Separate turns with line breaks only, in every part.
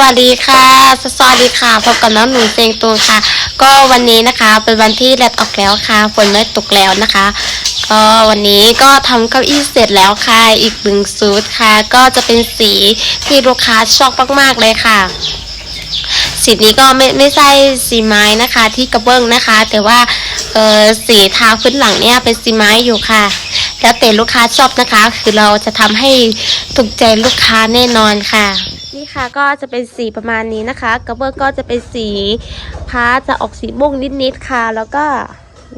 วัสดีค่ะ สวัสดีค่ะ พบกับน้องหนูเซงตูนค่ะ ก็วันนี้นะคะเป็นวันที่แดดออกแล้วค่ะ ฝนไม่ตกแล้วนะคะ ก็วันนี้ก็ทำเก้าอี้เสร็จแล้วค่ะ อีกหนึ่งสูตรค่ะ ก็จะเป็นสีที่ลูกค้าชอบมากๆเลยค่ะ สีนี้ก็ไม่ไม่ใช่สีไม้นะคะ ที่กระเบื้องนะคะ แต่ว่าเออสีทาพื้นหลังเนี่ยเป็นสีไม้อยู่ค่ะ แล้วแต่ลูกค้าชอบนะคะ คือเราจะทำให้ถูกใจลูกค้าแน่นอนค่ะ ค่ะก็จะเป็นสีประมาณนี้นะคะกระเบื้องก็จะเป็นสีพ้าจะออกสีม่วงนิดๆค่ะ แล้วก็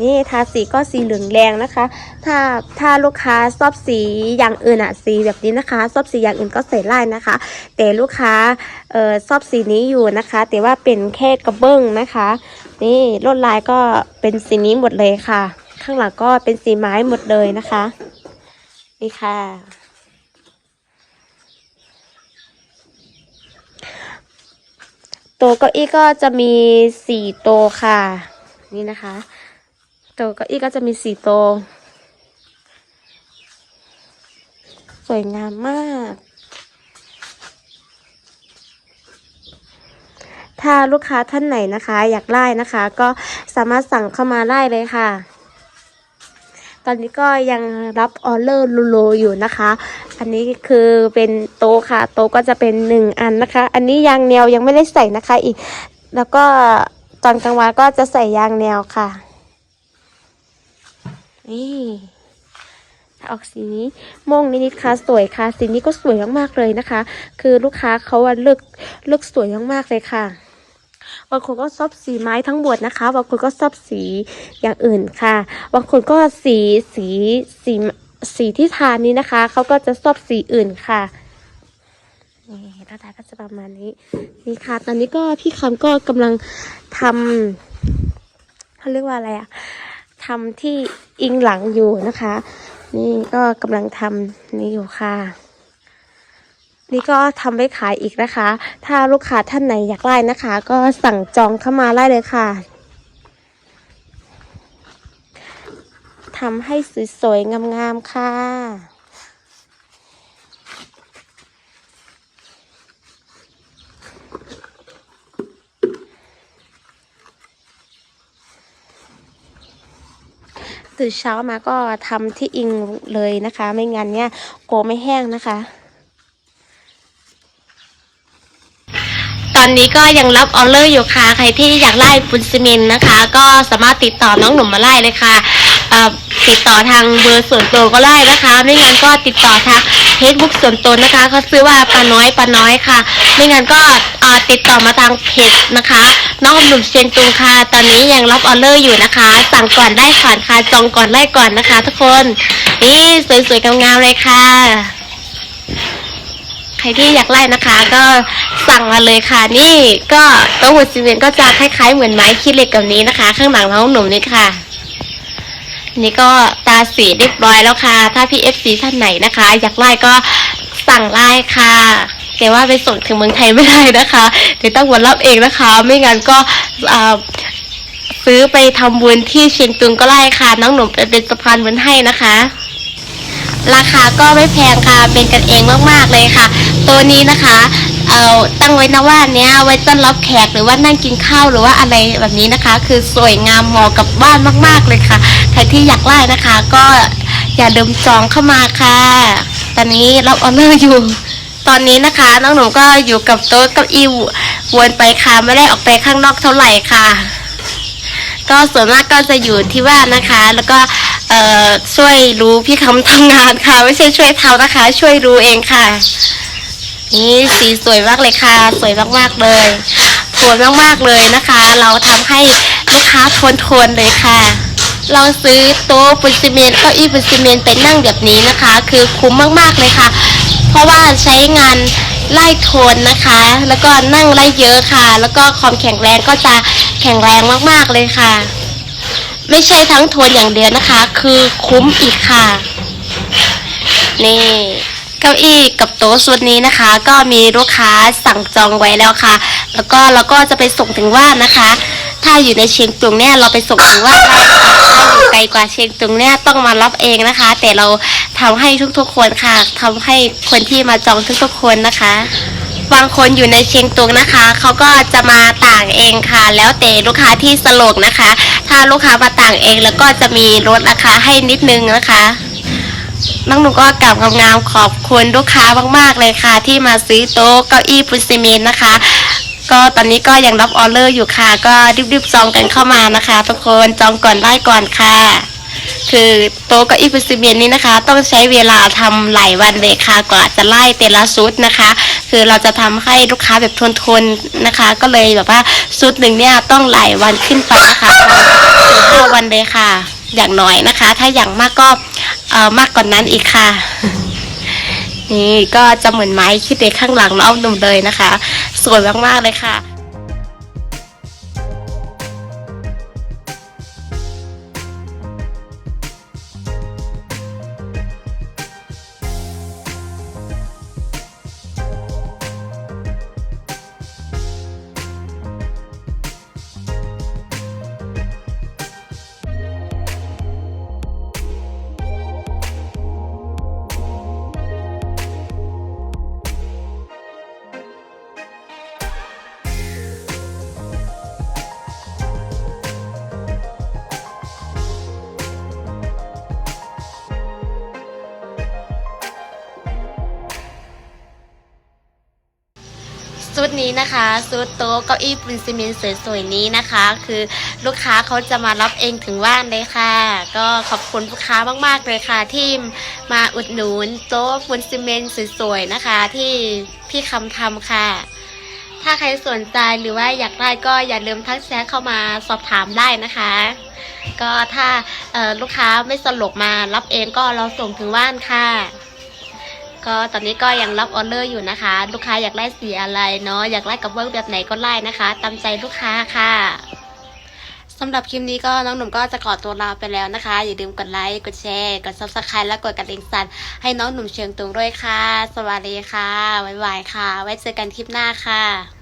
นี่ทาสีก็สีเหลืองแรงนะคะ ถ้าถ้าลูกค้าชอบสีอย่างอื่นอะสีแบบนี้นะคะชอบสีอย่างอื่นก็ใส่ไล่นะคะ แต่ลูกค้าเอ่อชอบสีนี้อยู่นะคะ แต่ว่าเป็นแค่กระเบื้องนะคะ นี่ลวดลายก็เป็นสีนี้หมดเลยค่ะ ข้างหลังก็เป็นสีไม้หมดเลยนะคะ นี่ค่ะ ตัวเก้าอี้ก็จะมีสี่ตัวค่ะ นี่นะคะ ตัวเก้าอี้ก็จะมีสี่ตัวสวยงามมาก ถ้าลูกค้าท่านไหนนะคะ อยากไล่นะคะ ก็สามารถสั่งเข้ามาไล่เลยค่ะ ตอนนี้ก็ยังรับออเดอร์โลอยู่นะคะ อันนี้คือเป็นโต๊ะค่ะ โต๊ะก็จะเป็นหนึ่งอันนะคะ อันนี้ยางแนวยังไม่ได้ใส่นะคะอีก แล้วก็ตอนกลางวันก็จะใส่ยางแนวค่ะ นี่ออกสีนี้ม่วงนิดๆค่ะสวยค่ะ สีนี้ก็สวยมากๆเลยนะคะ คือลูกค้าเขาเลือกเลือกสวยมากๆเลยค่ะ บางคนก็ชอบสีไม้ทั้งหมดนะคะ บางคนก็ชอบสีอย่างอื่นค่ะ บางคนก็สีสีสีสีที่ทานนี้นะคะ เขาก็จะชอบสีอื่นค่ะนี่หน้าตาก็จะประมาณนี้ นี่ค่ะ ตอนนี้ก็พี่คำก็กำลังทำเขาเรียกว่าอะไรอะทำที่อิงหลังอยู่นะคะ นี่ก็กำลังทำนี่อยู่ค่ะ นี่ก็ทำไว้ขายอีกนะคะ ถ้าลูกค้าท่านไหนอยากไล่นะคะ ก็สั่งจองเข้ามาไล่เลยค่ะทำให้สวยๆ งามๆ ค่ะ ตื่นเช้ามาก็ทำที่อิงเลยนะคะ ไม่งั้นเนี่ยโกไม่แห้งนะคะ ต อนนี้ก็ยังรับออเดอร์อยู่ค่ะ ใครที่อยากไล่ปุนซีเมนต์นะคะ ก็สามารถติดต่อน้องหนุ่มมาไล่เลยค่ะติดต่อทางเบอร์ส่วนตัวก็ได้นะคะ ไม่งั้นก็ติดต่อทางเฟซบุ๊กส่วนตัวนะคะเขาซื้อว่าปาน้อยปาน้อยค่ะ ไม่งั้นก็ติดต่อมาทางเพจนะคะ น้องหนุ่มเชียงตุงค่ะ ตอนนี้ยังรับออเดอร์อยู่นะคะ สั่งก่อนได้ก่อนค่ะ จองก่อนได้ก่อนนะคะ ทุกคน นี่สวยๆงามๆเลยค่ะ ใครที่อยากไล่นะคะ ก็สั่งมาเลยค่ะ นี่ก็โต๊ะหุ่นซีเมนต์ก็จะคล้ายๆเหมือนไม้ขี้เหล็กแบบนี้นะคะ ข้างหลังน้องหนุ่มนี่ค่ะ นี่ก็ตาสีเรียบร้อยแล้วค่ะ ถ้าพี่เอฟซีท่านไหนนะคะ อยากไล่ก็สั่งไล่ค่ะแต่ว่าไปส่งถึงเมืองไทยไม่ได้นะคะเดี๋ยวต้องวนรับเองนะคะ ไม่งั้นก็ซื้อไปทำบุญที่เชียงตุงก็ไล่ค่ะ น้องหนุ่มไปเป็นสะพานบุญให้นะคะ ราคาก็ไม่แพงค่ะ เป็นกันเองมากๆเลยค่ะ ตัวนี้นะคะเอาตั้งไว้นะว่าเนี้ยไว้ต้อนรับแขกหรือว่านั่งกินข้าวหรือว่าอะไรแบบนี้นะคะ คือสวยงามเหมาะกับบ้านมาก ๆเลยค่ะใครที่อยากไล่นะคะ ก็อย่าลืมจองเข้ามาค่ะ ตอนนี้รับออเดอร์อยู่ ตอนนี้นะคะน้องหนุ่มก็อยู่กับโต๊ะก้าอี้วนไปค่ะไม่ได้ออกไปข้างนอกเท่าไหร่ค่ะ ก็ส่วนมากก็จะอยู่ที่บ้านนะคะ แล้วก็ เอ่อช่วยรู้พี่คำทำงานค่ะ ไม่ใช่ช่วยทำนะคะ ช่วยรู้เองค่ะ นี่สีสวยมากเลยค่ะ สวยมากๆเลยทนมากๆเลยนะคะ เราทำให้ลูกค้าทนทนๆเลยค่ะ เราซื้อโต๊ะปูนซีเมนต์เก้าอี้ปูนซีเมนต์ไปนั่งแบบนี้นะคะ คือคุ้มมากๆเลยค่ะ เพราะว่าใช้งานไล่โทนนะคะ แล้วก็นั่งไล่เยอะค่ะ แล้วก็ความแข็งแรงก็จะแข็งแรงมากๆเลยค่ะ ไม่ใช่ทั้งโทนอย่างเดียวนะคะ คือคุ้มอีกค่ะ นี่เก้าอี้กับโต๊ะชุดนี้นะคะ ก็มีลูกค้าสั่งจองไว้แล้วค่ะ แล้วก็เราก็จะไปส่งถึงว่านนะคะ ถ้าอยู่ในเชียงตุงเนี่ยเราไปส่งถึงว่านได้ค่ะถ้าอยู่ไกลกว่าเชียงตุงเนี่ยต้องมารับเองนะคะ แต่เราทำให้ทุกๆคนค่ะทำให้คนที่มาจองทุกๆคนนะคะบางคนอยู่ในเชียงตุงนะคะ เขาก็จะมาต่างเองค่ะ แล้วแต่ลูกค้าที่สะดวกนะคะ ถ้าลูกค้ามาต่างเองแล้วก็จะมีลดราคาให้นิดนึงนะคะน้องหนูก็กลับงามๆขอบคุณลูกค้ามาก ๆ เลยค่ะ ที่มาซื้อโต๊ะเก้าอี้พุซิเมนนะคะ ก็ตอนนี้ก็ยังรับออเดอร์อยู่ค่ะ ก็รีบๆจองกันเข้ามานะคะ ทุกคนจองก่อนได้ก่อนค่ะ คือโต๊ะเก้าอี้พุซิเมนนี้นะคะ ต้องใช้เวลาทำหลายวันเลยค่ะกว่าจะไล่แต่ละชุดนะคะ คือเราจะทำให้ลูกค้าแบบทนๆนะคะ ก็เลยแบบว่าชุดหนึ่งเนี่ยต้องหลายวันขึ้นไปนะคะ วันเลยค่ะ อย่างน้อยนะคะ ถ้าอย่างมากก็เอ่อมากกว่านนั้นอีกค่ะ นี่ก็จะเหมือนไม้คิดเด็กข้างหลังน้องหนุ่มเลยนะคะ สวยมากๆเลยค่ะ ชุดนี้นะคะชุดโต๊ะเก้าอี้ปูนซีเมนต์สวยๆนี้นะคะ คือลูกค้าเขาจะมารับเองถึงบ้านเลยค่ะ ก็ขอบคุณลูกค้ามากๆเลยค่ะ ที่มาอุดหนุนโต๊ะปูนซีเมนต์สวยๆนะคะ ที่พี่คำทำค่ะ ถ้าใครสนใจหรือว่าอยากได้ก็อย่าลืมทักแชทเข้ามาสอบถามได้นะคะ ก็ถ้าลูกค้าไม่สะดวกมารับเองก็เราส่งถึงบ้านค่ะ ก็ตอนนี้ก็ยังรับออเดอร์อยู่นะคะ ลูกค้าอยากได้สีอะไรเนาะอยากไล่กับเวิร์กแบบไหนก็ไล่นะคะ ตามใจลูกค้าค่ะสำหรับคลิปนี้ก็น้องหนุ่มก็จะขอตัวลาไปแล้วนะคะ อย่าลืมกดไลค์กดแชร์กดซับสไครต์และกดกระดิ่งสั่นให้น้องหนุ่มเชียงตุงด้วยค่ะ สวัสดีค่ะบ๊ายบายค่ะ ไว้เจอกันคลิปหน้าค่ะ